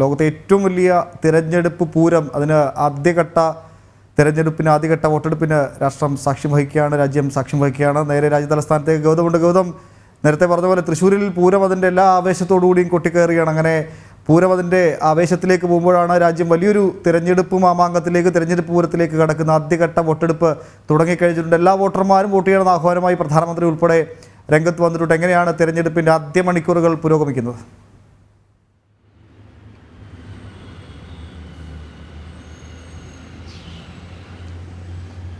ലോകത്തെ ഏറ്റവും വലിയ തിരഞ്ഞെടുപ്പ് പൂരം അതിന് ആദ്യഘട്ട തിരഞ്ഞെടുപ്പിന് ആദ്യഘട്ട വോട്ടെടുപ്പിന് രാഷ്ട്രം സാക്ഷ്യം വഹിക്കുകയാണ് രാജ്യം സാക്ഷ്യം വഹിക്കുകയാണ്. നേരെ രാജ്യ തലസ്ഥാനത്തേക്ക് ഗൗതമുണ്ട് ഗൗതം നേരത്തെ പറഞ്ഞ പോലെ തൃശ്ശൂരിൽ പൂരം അതിന്റെ എല്ലാ ആവേശത്തോടുകൂടിയും കൊട്ടിക്കയറുകയാണ് അങ്ങനെ പൂരം അതിന്റെ ആവേശത്തിലേക്ക് പോകുമ്പോഴാണ് രാജ്യം വലിയൊരു തിരഞ്ഞെടുപ്പ് മാമാങ്കത്തിലേക്ക് തിരഞ്ഞെടുപ്പ് പൂരത്തിലേക്ക് കടക്കുന്ന ആദ്യഘട്ട വോട്ടെടുപ്പ് തുടങ്ങിക്കഴിഞ്ഞിട്ടുണ്ട്. എല്ലാ വോട്ടർമാരും വോട്ട് ചെയ്യണമെന്ന ആഹ്വാനമായി പ്രധാനമന്ത്രി ഉൾപ്പെടെ രംഗത്ത് വന്നിട്ടുണ്ട്. എങ്ങനെയാണ് തിരഞ്ഞെടുപ്പിന്റെ ആദ്യ മണിക്കൂറുകൾ പുരോഗമിക്കുന്നത്?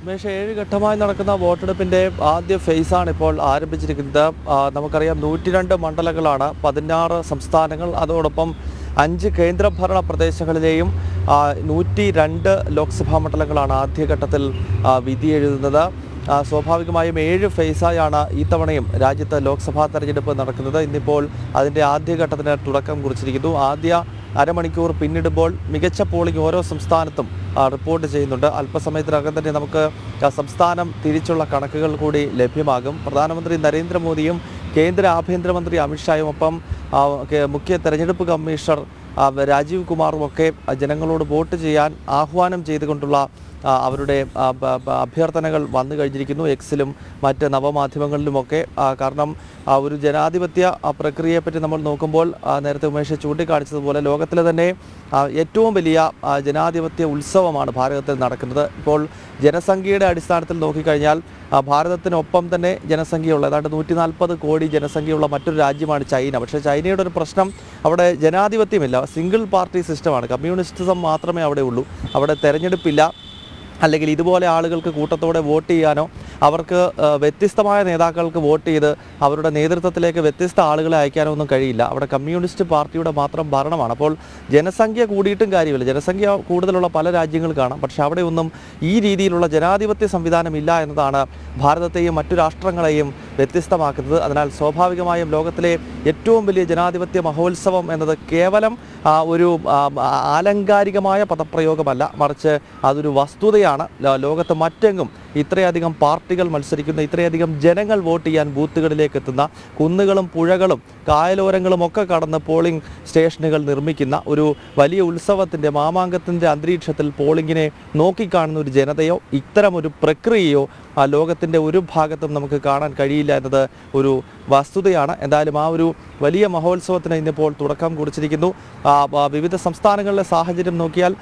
ഉമേഷ് ഏഴ് ഘട്ടമായി നടക്കുന്ന വോട്ടെടുപ്പിന്റെ ആദ്യ ഫേസ് ആണ് ഇപ്പോൾ ആരംഭിച്ചിരിക്കുന്നത്. നമുക്കറിയാം നൂറ്റിരണ്ട് മണ്ഡലങ്ങളാണ് പതിനാറ് സംസ്ഥാനങ്ങൾ. അതോടൊപ്പം അഞ്ച് കേന്ദ്രഭരണ പ്രദേശങ്ങളിലെയും നൂറ്റി രണ്ട് ലോക്സഭാ മണ്ഡലങ്ങളാണ് ആദ്യഘട്ടത്തിൽ വിധി എഴുതുന്നത്. സ്വാഭാവികമായും ഏഴ് ഫേസായാണ് ഈ തവണയും രാജ്യത്ത് ലോക്സഭാ തെരഞ്ഞെടുപ്പ് നടക്കുന്നത്. ഇന്നിപ്പോൾ അതിന്റെ ആദ്യഘട്ടത്തിന് തുടക്കം കുറിച്ചിരിക്കുന്നു. ആദ്യ അരമണിക്കൂർ പിന്നിടുമ്പോൾ മികച്ച പോളിംഗ് ഓരോ സംസ്ഥാനത്തും റിപ്പോർട്ട് ചെയ്യുന്നുണ്ട്. അല്പസമയത്തിനകം തന്നെ നമുക്ക് സംസ്ഥാനം തിരിച്ചുള്ള കണക്കുകൾ കൂടി ലഭ്യമാകും. പ്രധാനമന്ത്രി നരേന്ദ്രമോദിയും കേന്ദ്ര ആഭ്യന്തരമന്ത്രി അമിത്ഷായും ഒപ്പം മുഖ്യ തെരഞ്ഞെടുപ്പ് കമ്മീഷണർ രാജീവ് കുമാറും ഒക്കെ ജനങ്ങളോട് വോട്ട് ചെയ്യാൻ ആഹ്വാനം ചെയ്തുകൊണ്ടുള്ള അവരുടെ അഭ്യർത്ഥനകൾ വന്നു കഴിഞ്ഞിരിക്കുന്നു. എക്സിലും മറ്റ് നവമാധ്യമങ്ങളിലുമൊക്കെ. കാരണം ഒരു ജനാധിപത്യ പ്രക്രിയയെപ്പറ്റി നമ്മൾ നോക്കുമ്പോൾ നേരത്തെ ഉമേഷ് ചൂണ്ടിക്കാണിച്ചതുപോലെ ലോകത്തിലെ തന്നെ ഏറ്റവും വലിയ ജനാധിപത്യ ഉത്സവമാണ് ഭാരതത്തിൽ നടക്കുന്നത്. ഇപ്പോൾ ജനസംഖ്യയുടെ അടിസ്ഥാനത്തിൽ നോക്കിക്കഴിഞ്ഞാൽ ഭാരതത്തിനൊപ്പം തന്നെ ജനസംഖ്യയുള്ള ഏതാണ്ട് നൂറ്റി നാൽപ്പത് കോടി ജനസംഖ്യയുള്ള മറ്റൊരു രാജ്യമാണ് ചൈന. പക്ഷേ ചൈനയുടെ ഒരു പ്രശ്നം അവിടെ ജനാധിപത്യമില്ല. സിംഗിൾ പാർട്ടി സിസ്റ്റമാണ്. കമ്മ്യൂണിസ്റ്റിസം മാത്രമേ അവിടെ ഉള്ളൂ. അവിടെ തെരഞ്ഞെടുപ്പില്ല. അല്ലെങ്കിൽ ഇതുപോലെ ആളുകൾക്ക് കൂട്ടത്തോടെ വോട്ട് ചെയ്യാനോ അവർക്ക് വ്യത്യസ്തമായ നേതാക്കൾക്ക് വോട്ട് ചെയ്ത് അവരുടെ നേതൃത്വത്തിലേക്ക് വ്യത്യസ്ത ആളുകളെ അയക്കാനോ ഒന്നും കഴിയില്ല. അവിടെ കമ്മ്യൂണിസ്റ്റ് പാർട്ടിയുടെ മാത്രം ഭരണമാണ്. അപ്പോൾ ജനസംഖ്യ കൂടിയിട്ടും കാര്യമില്ല. ജനസംഖ്യ കൂടുതലുള്ള പല രാജ്യങ്ങൾ കാണാം. പക്ഷെ അവിടെയൊന്നും ഈ രീതിയിലുള്ള ജനാധിപത്യ സംവിധാനം ഇല്ല എന്നതാണ് ഭാരതത്തെയും മറ്റു രാഷ്ട്രങ്ങളെയും വ്യത്യസ്തമാക്കുന്നത്. അതിനാൽ സ്വാഭാവികമായും ലോകത്തിലെ ഏറ്റവും വലിയ ജനാധിപത്യ മഹോത്സവം എന്നത് കേവലം ഒരു ആലങ്കാരികമായ പദപ്രയോഗമല്ല. മറിച്ച് അതൊരു വസ്തുതയാണ് ലോ- ലോകത്ത് മറ്റെങ്ങും ഇത്രയധികം പാർട്ടികൾ മത്സരിക്കുന്ന ഇത്രയധികം ജനങ്ങൾ വോട്ട് ചെയ്യാൻ ബൂത്തുകളിലേക്ക് എത്തുന്ന കുന്നുകളും പുഴകളും കായലോരങ്ങളും ഒക്കെ കടന്ന് പോളിംഗ് സ്റ്റേഷനുകൾ നിർമ്മിക്കുന്ന ഒരു വലിയ ഉത്സവത്തിന്റെ മാമാങ്കത്തിന്റെ അന്തരീക്ഷത്തിൽ പോളിംഗിനെ നോക്കിക്കാണുന്ന ഒരു ജനതയോ ഇത്തരമൊരു പ്രക്രിയയോ ആ ലോകത്തിന്റെ ഒരു ഭാഗത്തും നമുക്ക് കാണാൻ കഴിയില്ല എന്നത് ഒരു വസ്തുതയാണ്. എന്തായാലും ആ ഒരു വലിയ മഹോത്സവത്തിന് ഇന്നിപ്പോൾ തുടക്കം കുറിച്ചിരിക്കുന്നു. വിവിധ സംസ്ഥാനങ്ങളിലെ സാഹചര്യം നോക്കിയാൽ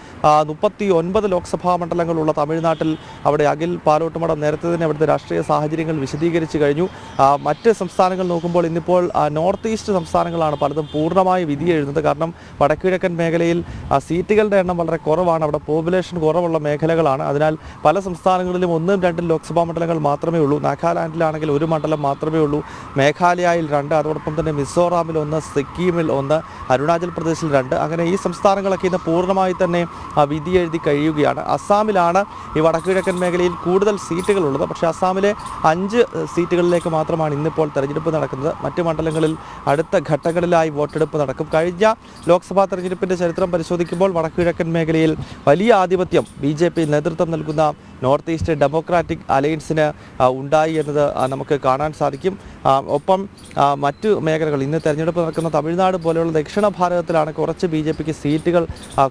മുപ്പത്തി ഒൻപത് ലോക്സഭാ മണ്ഡലങ്ങളുള്ള തമിഴ്നാട്ടിൽ അവിടെ അഖിൽ പാലോട്ടുമടം നേരത്തെ തന്നെ അവിടുത്തെ രാഷ്ട്രീയ സാഹചര്യങ്ങൾ വിശദീകരിച്ചു കഴിഞ്ഞു. മറ്റ് സംസ്ഥാനങ്ങൾ നോക്കുമ്പോൾ ഇന്നിപ്പോൾ നോർത്ത് ഈസ്റ്റ് സംസ്ഥാനങ്ങളാണ് പലതും പൂർണമായി വിധി എഴുതുന്നത് കാരണം വടക്കിഴക്കൻ മേഖലയിൽ സീറ്റുകളുടെ എണ്ണം വളരെ കുറവാണ്. അവിടെ പോപ്പുലേഷൻ കുറവുള്ള മേഖലകളാണ്. അതിനാൽ പല സംസ്ഥാനങ്ങളിലും ഒന്നും രണ്ടും ലോക്സഭാ മണ്ഡലങ്ങൾ മാത്രമേ ഉള്ളൂ. നാഗാലാൻഡിലാണെങ്കിൽ ഒരു മണ്ഡലം മാത്രമേ ഉള്ളൂ. മേഘാലയയിൽ രണ്ട് അതോടൊപ്പം തന്നെ മിസോറാമിൽ ഒന്ന് സിക്കിമിൽ ഒന്ന് അരുണാചൽ പ്രദേശിൽ രണ്ട്. അങ്ങനെ ഈ സംസ്ഥാനങ്ങളൊക്കെ ഇന്ന് പൂർണമായി തന്നെ വിധി എഴുതി കഴിയുകയാണ്. അസ്സാമിലാണ് ഈ വടക്കുകിഴക്കൻ മേഖലയിൽ കൂടുതൽ സീറ്റുകളുള്ളത്. പക്ഷേ അസ്സാമിലെ അഞ്ച് സീറ്റുകളിലേക്ക് മാത്രമാണ് ഇന്നിപ്പോൾ തെരഞ്ഞെടുപ്പ് നടക്കുന്നത്. മറ്റ് മണ്ഡലങ്ങളിൽ അടുത്ത ഘട്ടങ്ങളിലായി വോട്ടെടുപ്പ് നടക്കും. കഴിഞ്ഞ ലോക്സഭാ തെരഞ്ഞെടുപ്പിന്റെ ചരിത്രം പരിശോധിക്കുമ്പോൾ വടക്കുകിഴക്കൻ മേഖലയിൽ വലിയ ആധിപത്യം ബി ജെ പി നേതൃത്വം നൽകുന്ന നോർത്ത് ഈസ്റ്റ് ഡെമോക്രാറ്റിക് അലയൻസിന് ഉണ്ടായി എന്നത് നമുക്ക് കാണാൻ സാധിക്കും. ഒപ്പം മറ്റു മേഖലകൾ ഇന്ന് തെരഞ്ഞെടുപ്പ് നടക്കുന്ന തമിഴ്നാട് പോലെയുള്ള ദക്ഷിണ ഭാരതത്തിലാണ് കുറച്ച് ബി ജെ പിക്ക് സീറ്റുകൾ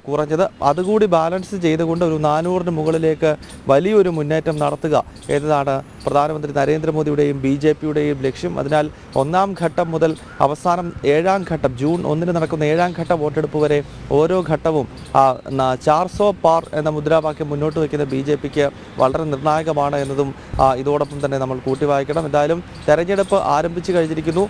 കുറഞ്ഞത്. അതുകൂടി ബാലൻസ് ചെയ്തുകൊണ്ട് ഒരു നാനൂറിന് മുകളിലേക്ക് വലിയൊരു മുന്നേറ്റം നടത്തുക എന്നതാണ് പ്രധാനമന്ത്രി നരേന്ദ്രമോദിയുടെയും ബി ജെ പിയുടെയും ലക്ഷ്യം. അതിനാൽ ഒന്നാം ഘട്ടം മുതൽ അവസാനം ഏഴാം ഘട്ടം ജൂൺ ഒന്നിന് നടക്കുന്ന ഏഴാം ഘട്ട വോട്ടെടുപ്പ് വരെ ഓരോ ഘട്ടവും ചാർസോ പാർ എന്ന മുദ്രാവാക്യം മുന്നോട്ട് വയ്ക്കുന്ന ബി ജെ പിക്ക് വളരെ നിർണായകമാണ് എന്നതും ഇതോടൊപ്പം തന്നെ നമ്മൾ കൂട്ടി വായിക്കണം എന്തായാലും തെരഞ്ഞെടുപ്പ് ആരംഭിച്ചു കഴിഞ്ഞിരിക്കുന്നു.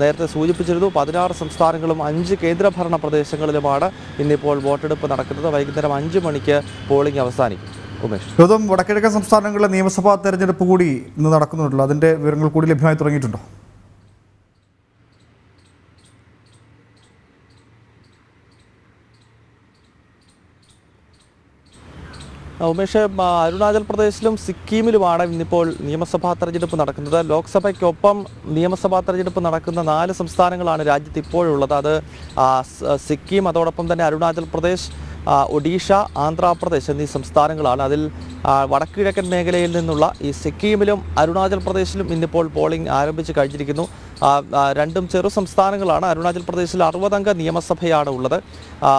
നേരത്തെ സൂചിപ്പിച്ചിരുന്നു പതിനാറ് സംസ്ഥാനങ്ങളും അഞ്ച് കേന്ദ്രഭരണ പ്രദേശങ്ങളിലുമാണ് ഇന്നിപ്പോൾ വോട്ടെടുപ്പ് നടക്കുന്നത്. വൈകുന്നേരം അഞ്ച് മണിക്ക് പോളിംഗ് അവസാനിക്കും. ഗൗതം വടക്കിഴക്കൻ സംസ്ഥാനങ്ങളിലെ നിയമസഭാ തെരഞ്ഞെടുപ്പ് കൂടി ഇന്ന് നടക്കുന്നുണ്ടല്ലോ. അതിന്റെ വിവരങ്ങൾ കൂടി ലഭ്യമായി തുടങ്ങിയിട്ടുണ്ടോ? ഉമേഷ് അരുണാചൽ പ്രദേശിലും സിക്കിമിലുമാണ് ഇന്നിപ്പോൾ നിയമസഭാ തെരഞ്ഞെടുപ്പ് നടക്കുന്നത്. ലോക്സഭയ്ക്കൊപ്പം നിയമസഭാ തെരഞ്ഞെടുപ്പ് നടക്കുന്ന നാല് സംസ്ഥാനങ്ങളാണ് രാജ്യത്ത് ഇപ്പോഴുള്ളത്. അത് സിക്കിം അതോടൊപ്പം തന്നെ അരുണാചൽ പ്രദേശ് ഒഡീഷ ആന്ധ്രാപ്രദേശ് എന്നീ സംസ്ഥാനങ്ങളാണ്. അതിൽ വടക്കുകിഴക്കൻ മേഖലയിൽ നിന്നുള്ള ഈ സിക്കിമിലും അരുണാചൽ പ്രദേശിലും ഇന്നിപ്പോൾ പോളിംഗ് ആരംഭിച്ച് കഴിഞ്ഞിരിക്കുന്നു. രണ്ടും ചെറു സംസ്ഥാനങ്ങളാണ്. അരുണാചൽ പ്രദേശിൽ അറുപതംഗ നിയമസഭയാണ് ഉള്ളത്.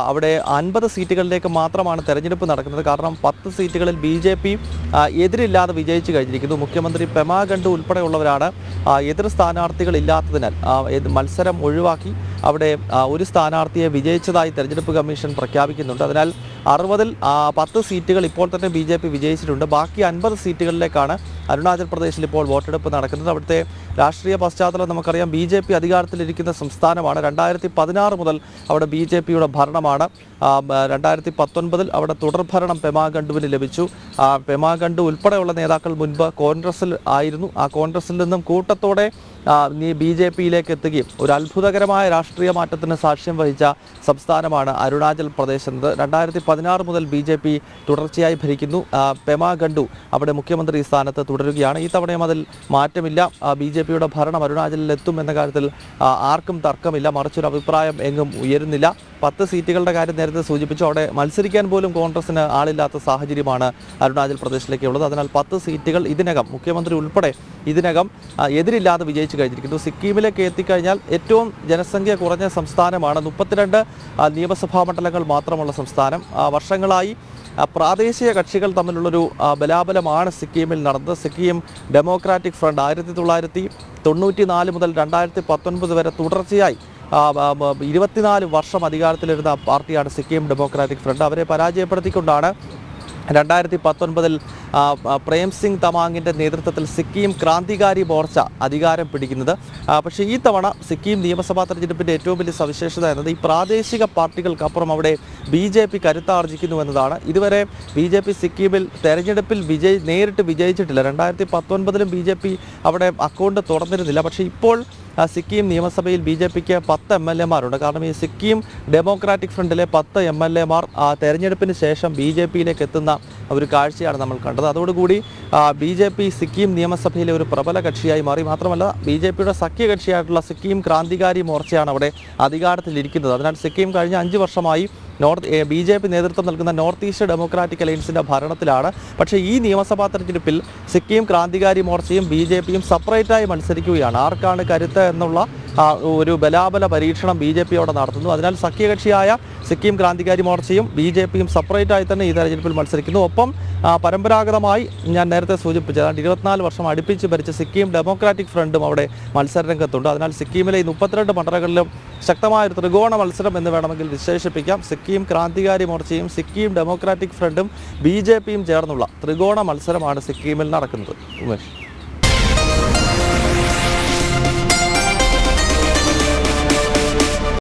അവിടെ അൻപത് സീറ്റുകളിലേക്ക് മാത്രമാണ് തെരഞ്ഞെടുപ്പ് നടക്കുന്നത്. കാരണം പത്ത് സീറ്റുകളിൽ ബി ജെ പി എതിരില്ലാതെ വിജയിച്ചു കഴിഞ്ഞിരിക്കുന്നു. മുഖ്യമന്ത്രി പെമാ ഖണ്ഡു ഉൾപ്പെടെയുള്ളവരാണ് എതിർ സ്ഥാനാർത്ഥികൾ ഇല്ലാത്തതിനാൽ മത്സരം ഒഴിവാക്കി അവിടെ ഒരു സ്ഥാനാർത്ഥിയെ വിജയിച്ചതായി തെരഞ്ഞെടുപ്പ് കമ്മീഷൻ പ്രഖ്യാപിക്കുന്നുണ്ട്. അതിനാൽ അറുപതിൽ പത്ത് സീറ്റുകൾ ഇപ്പോൾ തന്നെ ബി ജെ പി വിജയിച്ചിട്ടുണ്ട്. ബാക്കി അൻപത് സീറ്റുകളിലേക്കാണ് അരുണാചൽ പ്രദേശിൽ ഇപ്പോൾ വോട്ടെടുപ്പ് നടക്കുന്നത്. അവിടുത്തെ രാഷ്ട്രീയ പശ്ചാത്തലം നമുക്കറിയാം. ബി ജെ പി അധികാരത്തിലിരിക്കുന്ന സംസ്ഥാനമാണ്. രണ്ടായിരത്തി പതിനാറ് മുതൽ അവിടെ ബി ജെ പിയുടെ ഭരണമാണ്. രണ്ടായിരത്തി പത്തൊൻപതിൽ അവിടെ തുടർഭരണം പെമാ ഗണ്ഡുവിന് ലഭിച്ചു. പെമാ ഗണ്ഡു ഉൾപ്പെടെയുള്ള നേതാക്കൾ മുൻപ് കോൺഗ്രസിൽ ആയിരുന്നു. ആ കോൺഗ്രസിൽ നിന്നും കൂട്ടത്തോടെ നീ ബി ജെ പിയിലേക്ക് എത്തുകയും ഒരു അത്ഭുതകരമായ രാഷ്ട്രീയ മാറ്റത്തിന് സാക്ഷ്യം വഹിച്ച സംസ്ഥാനമാണ് അരുണാചൽ പ്രദേശ് എന്നത് രണ്ടായിരത്തി പതിനാറ് മുതൽ ബി ജെ പി തുടർച്ചയായി ഭരിക്കുന്നു. പെമ ഗണ്ഡു അവിടെ മുഖ്യമന്ത്രി സ്ഥാനത്ത് തുടരുകയാണ്. ഈ തവണയും അതിൽ മാറ്റമില്ല. ബി ജെ പിയുടെ ഭരണം അരുണാചലിൽ എത്തും എന്ന കാര്യത്തിൽ ആർക്കും തർക്കമില്ല. മറിച്ചൊരു അഭിപ്രായം എങ്ങും ഉയരുന്നില്ല. പത്ത് സീറ്റുകളുടെ കാര്യം നേരത്തെ സൂചിപ്പിച്ചു. അവിടെ മത്സരിക്കാൻ പോലും കോൺഗ്രസിന് ആളില്ലാത്ത സാഹചര്യമാണ് അരുണാചൽ പ്രദേശിലേക്ക് ഉള്ളത് അതിനാൽ പത്ത് സീറ്റുകൾ ഇതിനകം മുഖ്യമന്ത്രി ഉൾപ്പെടെ ഇതിനകം എതിരില്ലാതെ വിജയിച്ചു കഴിഞ്ഞിരിക്കുന്നു. സിക്കിമിലേക്ക് എത്തിക്കഴിഞ്ഞാൽ ഏറ്റവും ജനസംഖ്യ കുറഞ്ഞ സംസ്ഥാനമാണ് മുപ്പത്തിരണ്ട്. നിയമസഭാ മണ്ഡലങ്ങൾ മാത്രമുള്ള സംസ്ഥാനം. വർഷങ്ങളായി പ്രാദേശിക കക്ഷികൾ തമ്മിലുള്ളൊരു ബലാബലമാണ് സിക്കിമിൽ നടന്നത്. സിക്കിം ഡെമോക്രാറ്റിക് ഫ്രണ്ട് ആയിരത്തി തൊള്ളായിരത്തി തൊണ്ണൂറ്റി നാല് മുതൽ രണ്ടായിരത്തി പത്തൊൻപത് വരെ തുടർച്ചയായി ഇരുപത്തിനാല് വർഷം അധികാരത്തിലിരുന്ന പാർട്ടിയാണ് സിക്കിം ഡെമോക്രാറ്റിക് ഫ്രണ്ട്. അവരെ പരാജയപ്പെടുത്തിക്കൊണ്ടാണ് രണ്ടായിരത്തി പത്തൊൻപതിൽ പ്രേം സിംഗ് തമാങ്ങിന്റെ നേതൃത്വത്തിൽ സിക്കിം ക്രാന്തികാരി മോർച്ച അധികാരം പിടിക്കുന്നത്. പക്ഷേ ഈ തവണ സിക്കിം നിയമസഭാ തെരഞ്ഞെടുപ്പിന്റെ ഏറ്റവും വലിയ സവിശേഷത എന്നത് ഈ പ്രാദേശിക പാർട്ടികൾക്കപ്പുറം അവിടെ ബി ജെ പി കരുത്താർജിക്കുന്നു എന്നതാണ്. ഇതുവരെ ബി ജെ പി സിക്കിമിൽ തെരഞ്ഞെടുപ്പിൽ വിജയി നേരിട്ട് വിജയിച്ചിട്ടില്ല. രണ്ടായിരത്തി പത്തൊൻപതിലും ബി ജെ പി അവിടെ അക്കൗണ്ട് തുറന്നിരുന്നില്ല. പക്ഷേ ഇപ്പോൾ സിക്കിം നിയമസഭയിൽ ബി ജെ പിക്ക് പത്ത് എം എൽ എമാരുണ്ട്. കാരണം ഈ സിക്കിം ഡെമോക്രാറ്റിക് ഫ്രണ്ടിലെ പത്ത് എം എൽ എമാർ തെരഞ്ഞെടുപ്പിന് ശേഷം ബി ജെ പിയിലേക്ക് എത്തുന്ന ഒരു കാഴ്ചയാണ് നമ്മൾ കണ്ടത്. അതോടുകൂടി ബി ജെ പി സിക്കിം നിയമസഭയിലെ ഒരു പ്രബല കക്ഷിയായി മാറി. മാത്രമല്ല ബി ജെ പിയുടെ സഖ്യകക്ഷിയായിട്ടുള്ള സിക്കിം ക്രാന്തികാരി മോർച്ചയാണ് അവിടെ അധികാരത്തിലിരിക്കുന്നത്. അതിനാൽ സിക്കിം കഴിഞ്ഞ അഞ്ച് വർഷമായി നോർത്ത് ബി ജെ പി നേതൃത്വം നൽകുന്ന നോർത്ത് ഈസ്റ്റ് ഡെമോക്രാറ്റിക് അലയൻസിന്റെ ഭരണത്തിലാണ്. പക്ഷേ ഈ നിയമസഭാ തെരഞ്ഞെടുപ്പിൽ സിക്കിം ക്രാന്തികാരി മോർച്ചയും ബി ജെ പിയും സെപ്പറേറ്റായി മത്സരിക്കുകയാണ്. ആർക്കാണ് കരുത്ത് എന്നുള്ള ഒരു ബലാബല പരീക്ഷണം ബി ജെ പി അവിടെ നടത്തുന്നു. അതിനാൽ സഖ്യകക്ഷിയായ സിക്കിം ക്രാന്തികാരി മോർച്ചയും ബി ജെ പിയും സെപ്പറേറ്റായി തന്നെ ഈ തെരഞ്ഞെടുപ്പിൽ മത്സരിക്കുന്നു. ഒപ്പം പരമ്പരാഗതമായി ഞാൻ നേരത്തെ സൂചിപ്പിച്ച ഏതാണ്ട് ഇരുപത്തിനാല് വർഷം അടുപ്പിച്ച് ഭരിച്ച സിക്കിം ഡെമോക്രാറ്റിക് ഫ്രണ്ടും അവിടെ മത്സരരംഗത്തുണ്ട്. അതിനാൽ സിക്കിമിലെ ഈ മുപ്പത്തിരണ്ട് മണ്ഡലങ്ങളിലും ശക്തമായ ഒരു ത്രികോണ മത്സരം എന്ന് വേണമെങ്കിൽ വിശേഷിപ്പിക്കാം. സിക്കിം ക്രാന്തികാരി മോർച്ചയും സിക്കിം ഡെമോക്രാറ്റിക് ഫ്രണ്ടും ബി ജെ പിയും ചേർന്നുള്ള ത്രികോണ മത്സരമാണ് സിക്കിമിൽ നടക്കുന്നത്. ഉമേഷ്.